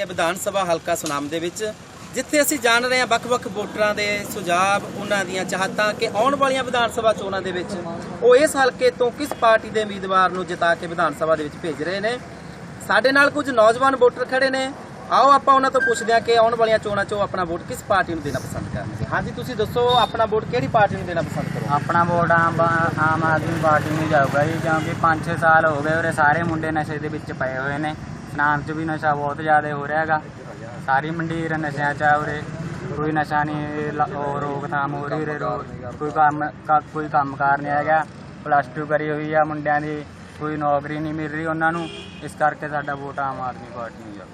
ਹੈ ਵਿਧਾਨ ਸਭਾ ਹਲਕਾ ਸੁਨਾਮ ਦੇ ਵਿੱਚ, ਜਿੱਥੇ ਅਸੀਂ ਜਾਣ ਰਹੇ ਹਾਂ ਵੱਖ-ਵੱਖ ਵੋਟਰਾਂ ਦੇ ਸੁਝਾਵ ਉਹਨਾਂ ਦੀਆਂ ਚਾਹਤਾਂ ਕਿ ਆਉਣ ਵਾਲੀਆਂ ਵਿਧਾਨ ਸਭਾ ਚੋਣਾਂ ਦੇ ਵਿੱਚ ਉਹ ਇਸ ਹਲਕੇ ਤੋਂ ਕਿਸ ਪਾਰਟੀ ਦੇ ਉਮੀਦਵਾਰ ਨੂੰ ਜਿਤਾ ਕੇ ਵਿਧਾਨ ਸਭਾ ਦੇ ਵਿੱਚ ਭੇਜ ਰਹੇ ਨੇ। ਸਾਡੇ ਨਾਲ ਕੁਝ ਨੌਜਵਾਨ ਵੋਟਰ ਖੜੇ ਨੇ। ਆਓ ਆਪਾਂ ਉਹਨਾਂ ਤੋਂ ਪੁੱਛਦੇ ਹਾਂ ਕਿ ਆਉਣ ਵਾਲੀਆਂ ਚੋਣਾਂ 'ਚੋਂ ਆਪਣਾ ਵੋਟ ਕਿਸ ਪਾਰਟੀ ਨੂੰ ਦੇਣਾ ਪਸੰਦ ਕਰਨਗੇ? ਹਾਂਜੀ, ਤੁਸੀਂ ਦੱਸੋ ਆਪਣਾ ਵੋਟ ਕਿਹੜੀ ਪਾਰਟੀ ਨੂੰ ਦੇਣਾ ਪਸੰਦ ਕਰੋ ਆਪਣਾ ਵੋਟ ਆਮ ਆਮ ਆਦਮੀ ਪਾਰਟੀ ਨੂੰ ਜਾਊਗਾ ਜੀ, ਕਿਉਂਕਿ 5-6 ਸਾਲ ਹੋ ਗਏ ਉਰੇ ਸਾਰੇ ਮੁੰਡੇ ਨਸ਼ੇ ਦੇ ਵਿੱਚ ਪਏ ਹੋਏ ਨੇ। ਨਾਮ 'ਚ ਵੀ ਨਸ਼ਾ ਬਹੁਤ ਜ਼ਿਆਦਾ ਹੋ ਰਿਹਾ ਹੈਗਾ। ਸਾਰੀ ਮੰਡੀਰ ਨਸ਼ਿਆਂ 'ਚ ਆ ਉਰੇ। ਕੋਈ ਨਸ਼ਾ ਨਹੀਂ, ਲ- ਉਹ ਰੋਕਥਾਮ ਹੋ ਰਹੀ ਉਰੇ, ਰੋ- ਕੋਈ ਕੰਮ ਕੋਈ ਕੰਮ ਕਾਰ ਨਹੀਂ ਹੈਗਾ। ਪਲੱਸ 2 ਕਰੀ ਹੋਈ ਆ ਮੁੰਡਿਆਂ ਦੀ, ਕੋਈ ਨੌਕਰੀ ਨਹੀਂ ਮਿਲ ਰਹੀ ਉਹਨਾਂ ਨੂੰ। ਇਸ ਕਰਕੇ ਸਾਡਾ ਵੋਟ ਆਮ ਆਦਮੀ ਪਾਰਟੀ ਨੂੰ ਜਾਊਗਾ।